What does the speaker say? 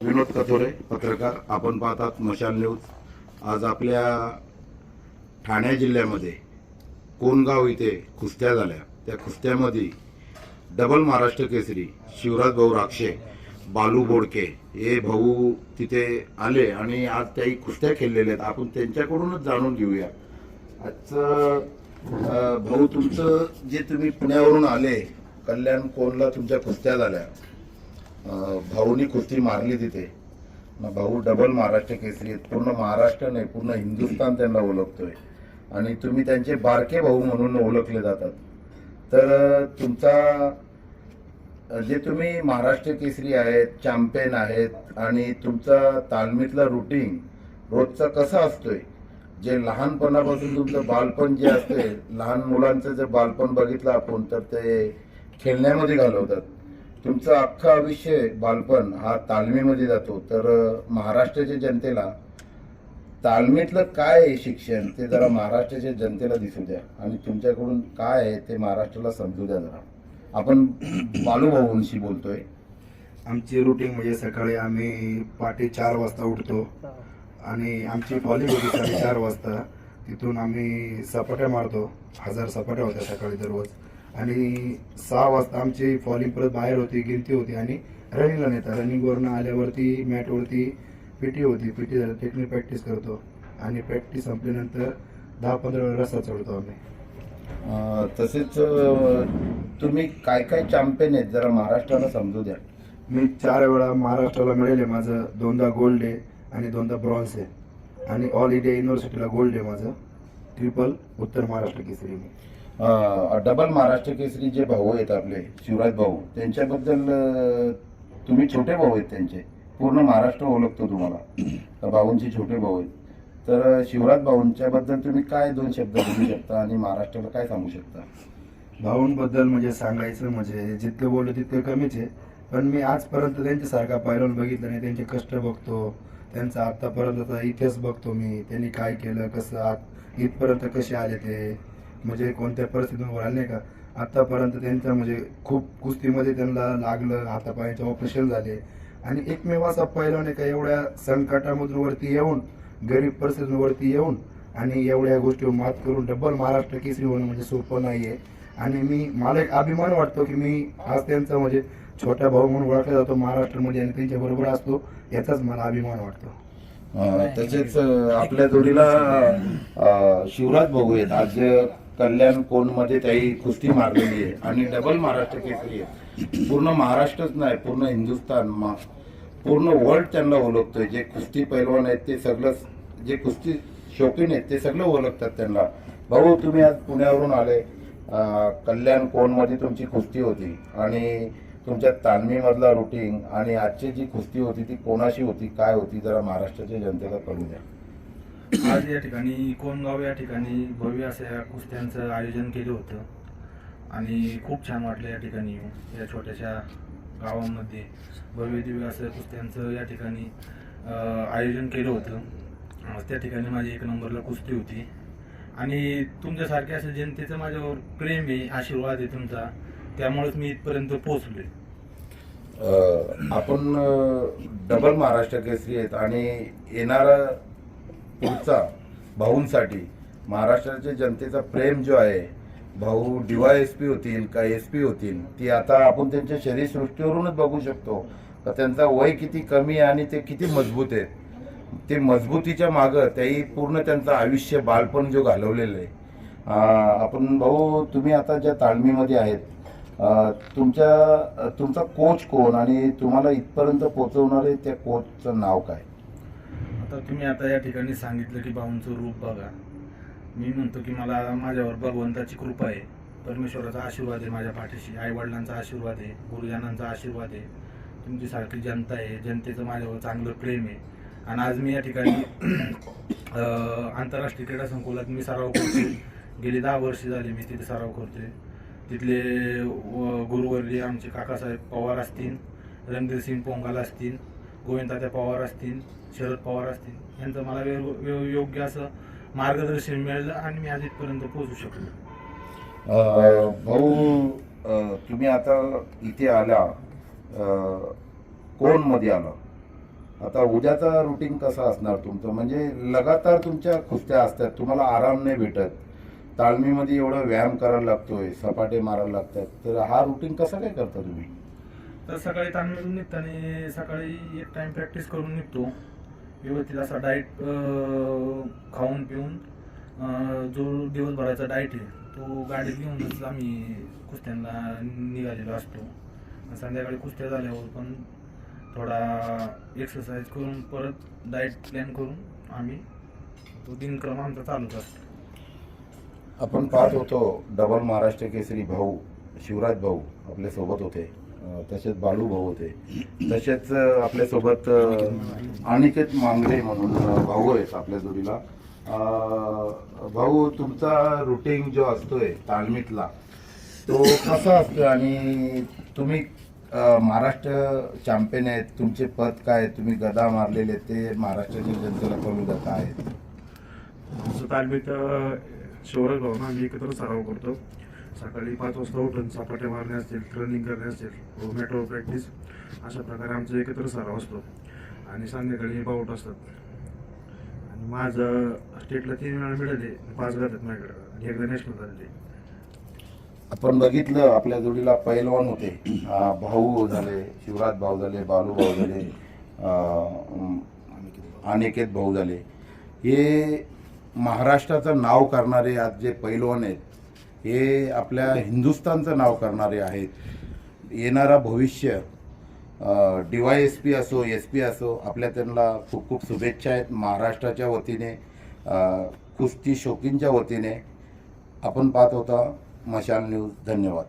विनोद कथोरे पत्रकार आपण पाहतात मशाल न्यूज. आज आपल्या ठाणे जिल्ह्यामध्ये कोणगाव इथे कुस्त्या झाल्या. त्या कुस्त्यामध्ये डबल महाराष्ट्र केसरी शिवराज भाऊ राक्षे बालू बोडके हे भाऊ तिथे आले आणि आज त्याही कुस्त्या खेळलेल्या आहेत. आपण त्यांच्याकडूनच जाणून घेऊया. आजचं भाऊ तुमचं जे तुम्ही पुण्यावरून आले कल्याण कोणला तुमच्या कुस्त्या झाल्या. भाऊनी कुस्ती मारली तिथे. भाऊ डबल महाराष्ट्र केसरी आहेत. पूर्ण महाराष्ट्र नाही पूर्ण हिंदुस्थान त्यांना ओळखतोय. आणि तुम्ही त्यांचे बारके भाऊ म्हणून ओळखले जातात. तर तुमचा जे तुम्ही महाराष्ट्र केसरी आहेत चॅम्पियन आहेत आणि तुमचा तालमीतला रुटीन रोजचा कसा असतोय? जे लहानपणापासून तुमचं बालपण जे असते लहान मुलांचं जर बालपण बघितलं आपण तर ते खेळण्यामध्ये घालवतात. तुमचं अख्खं आयुष्य बालपण हा तालमीमध्ये जातो. तर महाराष्ट्राच्या जनतेला तालमीतलं काय आहे शिक्षण ते जरा महाराष्ट्राच्या जनतेला दिसू द्या. आणि तुमच्याकडून काय आहे ते महाराष्ट्राला समजू द्या जरा. आपण बालूभाऊंशी बोलतोय. आमची रुटीन म्हणजे सकाळी आम्ही पहाटे चार वाजता उठतो आणि आमची फॉलिंग होती साडेचार वाजता. तिथून आम्ही सपाट्या मारतो. हजार सपाट्या होत्या सकाळी दररोज. आणि सहा वाजता आमची फॉलिंग परत बाहेर होती गिनती होती आणि रनिंगला नेतात रनिंगवरनं आल्यावरती मॅटवरती पीटी होती. पीटी झालं टेक्निक प्रॅक्टिस करतो. आणि प्रॅक्टिस संपल्यानंतर दहा पंधरा वेळा रस्ता चढतो आम्ही. अं, तसेच अं, तुम्ही काय काय चॅम्पियन आहेत? जरा महाराष्ट्राला समजू द्या. मी चार वेळा महाराष्ट्राला मिळेल माझं. दोनदा गोल्ड आहे आणि दोनदा ब्रॉन्झ आहे. आणि ऑल इंडिया युनिव्हर्सिटीला गोल्ड आहे माझं. ट्रिपल उत्तर महाराष्ट्र केसरी मी. डबल महाराष्ट्र केसरी जे भाऊ आहेत आपले शिवराज भाऊ त्यांच्याबद्दल तुम्ही छोटे भाऊ आहेत त्यांचे. पूर्ण महाराष्ट्र ओळखतो तुम्हाला. तर भाऊंचे छोटे भाऊ आहेत. तर शिवराज भाऊंच्या बद्दल तुम्ही काय दोन शब्द बोलू शकता आणि महाराष्ट्राला काय सांगू शकता? भाऊंबद्दल म्हणजे सांगायचं म्हणजे जितकं बोललो तितकं कमीच आहे. पण मी आजपर्यंत त्यांच्यासारखा पायलवान बघितलं नाही. त्यांचे कष्ट बघतो. त्यांचा आत्तापर्यंतचा इतिहास बघतो मी. त्यांनी काय केलं कसं आत इथपर्यंत कसे आले ते. म्हणजे कोणत्या परिस्थितीवर आले नाही का? आत्तापर्यंत त्यांचा म्हणजे खूप कुस्तीमध्ये त्यांना लागलं हातापायाचे ऑपरेशन झाले. आणि एकमेव असा पहिला नाही का एवढ्या संकटामधून वरती येऊन गरीब परिस्थितीवरती येऊन आणि एवढ्या गोष्टीवर मात करून डबल महाराष्ट्र केसरी होणं म्हणजे सोपं नाही आहे आणि मी मला एक अभिमान वाटतो की मी आज त्यांचा म्हणजे छोटा भाऊ म्हणून ओळखला जातो महाराष्ट्रामध्ये आणि त्यांच्या बरोबर असतो याचाच मला अभिमान वाटतो. तसेच आपल्या जोडीला शिवराज भाऊ आहेत आज कल्याण कोणमध्ये त्याही कुस्ती मारलेली आहे आणि डबल महाराष्ट्र केसरी आहे. पूर्ण महाराष्ट्रच नाही पूर्ण हिंदुस्थान मा- पूर्ण वर्ल्ड त्यांना ओळखतोय. जे कुस्ती पैलवान आहेत ते सगळं जे कुस्ती शौकीन आहेत ते सगळं ओळखतात त्यांना. भाऊ तुम्ही आज पुण्यावरून आले. कल्याण कोणमध्ये तुमची कुस्ती होती? आणि तुमच्या तालमीमधला रुटीन आणि आजची जी कुस्ती होती ती कोणाशी होती? काय होती? जरा महाराष्ट्राच्या जनतेला कळू द्या. आज या ठिकाणी कोणगाव या ठिकाणी भव्य असं या कुस्त्यांचं आयोजन केलं होतं. आणि खूप छान वाटलं या ठिकाणी येऊन. या छोट्याशा गावामध्ये भव्य दिव्य असं कुस्त्यांचं या ठिकाणी आयोजन केलं होतं. त्या ठिकाणी माझी एक नंबरला कुस्ती होती. आणि तुमच्यासारख्या असं जनतेचं माझ्यावर प्रेम आहे आशीर्वाद आहे तुमचा. त्यामुळेच मी इथपर्यंत पोहोचलोय. आपण डबल महाराष्ट्र केसरी आहेत आणि येणारा पुढचा भाऊंसाठी महाराष्ट्राच्या जनतेचा प्रेम जो आहे भाऊ डीवाय एस पी होतील का एस पी होतील ती आता आपण त्यांच्या शरीरसृष्टीवरूनच बघू शकतो. का त्यांचा वय किती कमी आहे आणि ते किती मजबूत आहेत. ते मजबूतीच्या मागं त्याही पूर्ण त्यांचं आयुष्य बालपण जो घालवलेलं आहे. आपण भाऊ तुम्ही आता ज्या तालमीमध्ये आहेत तुमच्या तुमचा कोच कोण आणि तुम्हाला इथपर्यंत पोचवणारे त्या कोचचं नाव काय? आता तुम्ही आता या ठिकाणी सांगितलं की भाऊंचं रूप बघा. मी म्हणतो की मला माझ्यावर भगवंताची कृपा आहे. परमेश्वराचा आशीर्वाद आहे माझ्या पाठीशी. आईवडिलांचा आशीर्वाद आहे. गुरुजनांचा आशीर्वाद आहे. तुमची सारखी जनता आहे. जनतेचं माझ्यावर चांगलं प्रेम आहे. आणि आज मी या ठिकाणी आंतरराष्ट्रीय क्रीडा संकुलात मी सराव करतोय. गेली दहा वर्ष झाली मी तिथे सराव करतोय. तिथले व- गुरुवर्य आमचे काकासाहेब पवार असतील रणधीर सिंग पोंगाल असतील गोविंदात्या पवार असतील शरद पवार असतील यांचं मला वे योग्य असं मार्गदर्शन मिळालं आणि मी आज इथपर्यंत पोहोचू शकलो. भाऊ तुम्ही आता इथे आला कोणमध्ये आला? आता उद्याचा रुटीन कसा असणार तुमचं? म्हणजे लगातार तुमच्या कुस्त्या असतात तुम्हाला आराम नाही भेटत. ताळमीमध्ये एवढा व्यायाम करायला लागतोय सपाटे मारायला लागतात. तर हा रुटीन कसा काय करता तुम्ही? तर सकाळी ताणमधून निघताना सकाळी एक टाइम प्रॅक्टिस करून निघतो. व्यवस्थित असा डाईट खाऊन पिऊन जो दिवसभराचा डाईट आहे तो गाडीत घेऊनच आम्ही कुस्त्यांना निघालेलो असतो. संध्याकाळी कुस्त्या झाल्यावर पण थोडा एक्सरसाइज करून परत डाईट प्लॅन करून आम्ही तो दिनक्रम आमचा चालूच असतो. आपण पाहत होतो डबल महाराष्ट्र केसरी भाऊ शिवराज भाऊ आपल्यासोबत होते. तसेच बाळू भाऊ होते. तसेच आपल्यासोबत अनिकेत मांगरे म्हणून भाऊ आहेत आपल्या जोडीला. भाऊ तुमचा रुटीन जो असतोय तालमीतला तो कसा असतो आणि तुम्ही महाराष्ट्र चॅम्पियन आहेत. तुमचे पद काय? आहेत? तुम्ही गदा मारलेले आहेत, ते महाराष्ट्राच्या जनतेला कमी द्या आहेत? आमचं तालमीत अ, शिवराज भाऊ आम्ही एकत्र सराव करतो. सकाळी पाच वाजता उठून सपाटे मारणे असतील रनिंग करणे असतील रोमॅटो प्रॅक्टिस अशा प्रकारे आमचा एकत्र सराव असतो. आणि संध्याकाळी हे बाऊट असतात. आणि माझं स्टेटला तीन वेळा मिळाले पाच जातात माझ्याकडे. आणि एकदा नॅशनल झाले आपण बघितलं आपल्या जोडीला पैलवान होते. भाऊ झाले शिवराज भाऊ झाले बालू भाऊ झाले अं, अनिकेत भाऊ झाले. हे महाराष्ट्राचं नाव करणारे आज जे पैलवान आहेत हे आपल्या हिंदुस्थानचं नाव करणारे आहेत. येणारा भविष्य डी वाय एस पी असो एस पी असो आपल्या त्यांना खूप खूप शुभेच्छा आहेत. महाराष्ट्राच्या वतीने कुस्ती शौकीनच्या वतीने आपण पाहत होता मशाल न्यूज. धन्यवाद.